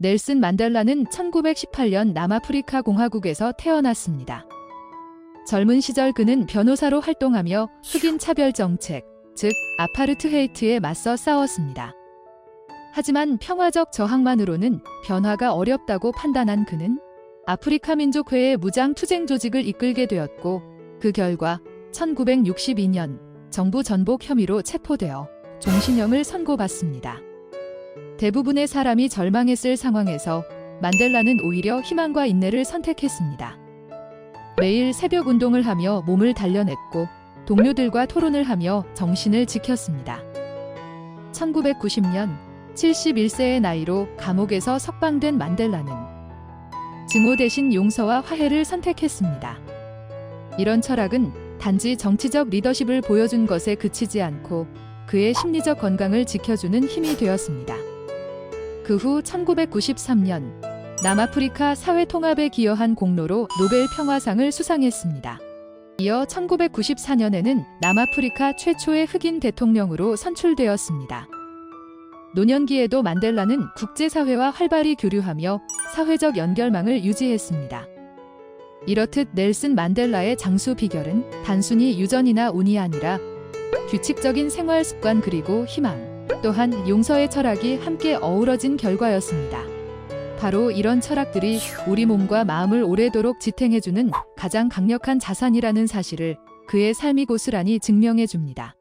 넬슨 만델라는 1918년 남아프리카 공화국에서 태어났습니다. 젊은 시절 그는 변호사로 활동하며 흑인 차별 정책, 즉 아파르트헤이트에 맞서 싸웠습니다. 하지만 평화적 저항만으로는 변화가 어렵다고 판단한 그는 아프리카 민족회의 무장 투쟁 조직을 이끌게 되었고 그 결과 1962년 정부 전복 혐의로 체포되어 종신형을 선고받습니다. 대부분의 사람이 절망했을 상황에서 만델라는 오히려 희망과 인내를 선택했습니다. 매일 새벽 운동을 하며 몸을 단련했고 동료들과 토론을 하며 정신을 지켰습니다. 1990년 71세의 나이로 감옥에서 석방된 만델라는 증오 대신 용서와 화해를 선택했습니다. 이런 철학은 단지 정치적 리더십을 보여준 것에 그치지 않고 그의 심리적 건강을 지켜주는 힘이 되었습니다. 그 후 1993년 남아프리카 사회 통합에 기여한 공로로 노벨 평화상을 수상했습니다. 이어 1994년에는 남아프리카 최초의 흑인 대통령으로 선출되었습니다. 노년기에도 만델라는 국제사회와 활발히 교류하며 사회적 연결망을 유지했습니다. 이렇듯 넬슨 만델라의 장수 비결은 단순히 유전이나 운이 아니라 규칙적인 생활 습관 그리고 희망, 또한 용서의 철학이 함께 어우러진 결과였습니다. 바로 이런 철학들이 우리 몸과 마음을 오래도록 지탱해주는 가장 강력한 자산이라는 사실을 그의 삶이 고스란히 증명해 줍니다.